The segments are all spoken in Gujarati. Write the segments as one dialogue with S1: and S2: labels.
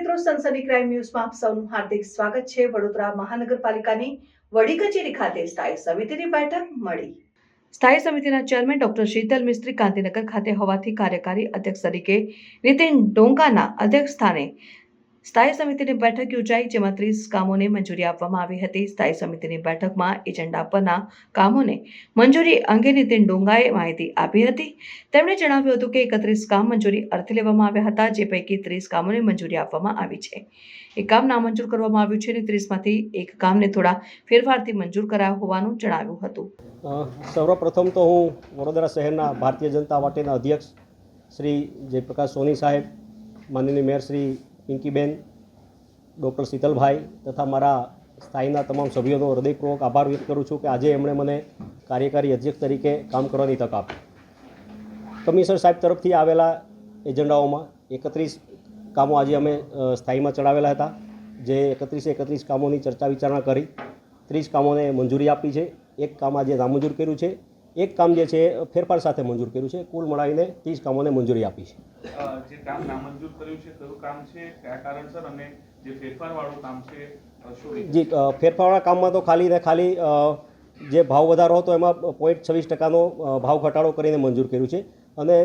S1: સનસની ક્રાઇમ ન્યૂઝમાં આપ સૌનું હાર્દિક સ્વાગત છે. વડોદરા મહાનગરપાલિકાની વડી કચેરી ખાતે સ્થાયી સમિતિની બેઠક મળી. સ્થાયી સમિતિના ચેરમેન ડોક્ટર શીતલ મિસ્ત્રી ગાંધીનગર ખાતે હોવાથી કાર્યકારી અધ્યક્ષ તરીકે નીતિન ડોંગાના અધ્યક્ષ સ્થાને સ્થાયી સમિતિની બેઠક યોજાઈ, જેમાં ત્રીસ કામોને મંજૂરી આપવામાં આવી હતી. સ્થાયી સમિતિની બેઠકમાં એજન્ડા પરના કામોને મંજૂરી અંગે નીતિન ડોંગાએ માહિતી આપી હતી. તેમણે જણાવ્યું હતું કે એકત્રીસ કામ મંજૂરી અર્થે લેવામાં આવ્યા હતા, જે પૈકી ત્રીસ કામોને મંજૂરી આપવામાં આવી છે. એક કામ નામંજૂર કરવામાં આવ્યું છે અને ત્રીસમાંથી એક કામને થોડા ફેરફારથી મંજૂર કરાયો હોવાનું જણાવ્યું હતું.
S2: સર્વપ્રથમ તો હું વડોદરા શહેરના ભારતીય જનતા પાર્ટીના અધ્યક્ષ શ્રી જયપ્રકાશ સોની સાહેબ, માનનીય મેયર શ્રી પિંકીબેન ડૉક્ટર શીતલભાઈ તથા મારા સ્થાયીના તમામ સભ્યોનો હૃદયપૂર્વક આભાર વ્યક્ત કરું છું કે આજે એમણે મને કાર્યકારી અધ્યક્ષ તરીકે કામ કરવાની તક આપી. કમિશનર સાહેબ તરફથી આવેલા એજન્ડાઓમાં એકત્રીસ કામો આજે અમે સ્થાયીમાં ચડાવેલા હતા, જે એકત્રીસે એકત્રીસ કામોની ચર્ચા વિચારણા કરી. ત્રીસ કામોને મંજૂરી આપી છે. એક કામ આજે નામંજૂર કર્યું છે. એક કામ જે છે ફેરફાર સાથે મંજૂર કર્યું છે. કુલ મળાવીને ત્રીસ કામોને મંજૂરી આપી છે.
S3: જે કામ નામંજૂર કર્યું છે કયું કામ છે? કયા કારણસર અને જે ફેરફારવાળું કામ છે?
S2: જી ફેરફારવાળા કામમાં તો ખાલી ને ખાલી જે ભાવ વધારો હતો એમાં પોઈન્ટ છવ્વીસ ટકાનો ભાવ ઘટાડો કરીને મંજૂર કર્યું છે. અને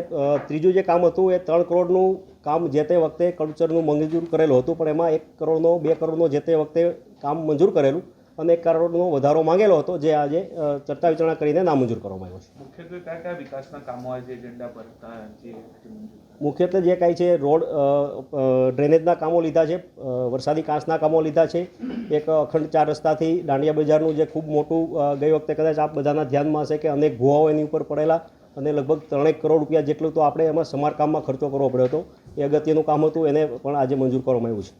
S2: ત્રીજું જે કામ હતું એ ત્રણ કરોડનું કામ જે તે વખતે કલ્ચરનું મંજૂર કરેલું હતું પણ એમાં એક કરોડનો બે કરોડનો જે તે વખતે કામ મંજૂર કરેલું અને એક કરોડનો વધારો માંગેલો હતો જે આજે ચર્ચા વિચારણા કરીને નામંજૂર કરવામાં આવ્યો છે.
S3: મુખ્યત્વે કયા કયા વિકાસના કામો આજે એજન્ડા પર
S2: મુખ્યત્વે જે કાંઈ છે રોડ ડ્રેનેજના કામો લીધા છે વરસાદી કાંસના કામો લીધા છે એક અખંડ ચાર રસ્તાથી દાંડિયા બજારનું જે ખૂબ મોટું ગઈ વખતે કદાચ આપ બધાના ધ્યાનમાં હશે કે અનેક ભુવાઓ એની ઉપર પડેલા અને લગભગ ત્રણેક કરોડ રૂપિયા જેટલું તો આપણે એમાં સમારકામમાં ખર્ચો કરવો પડ્યો હતો. એ અગત્યનું કામ હતું એને પણ આજે મંજૂર કરવામાં આવ્યું છે.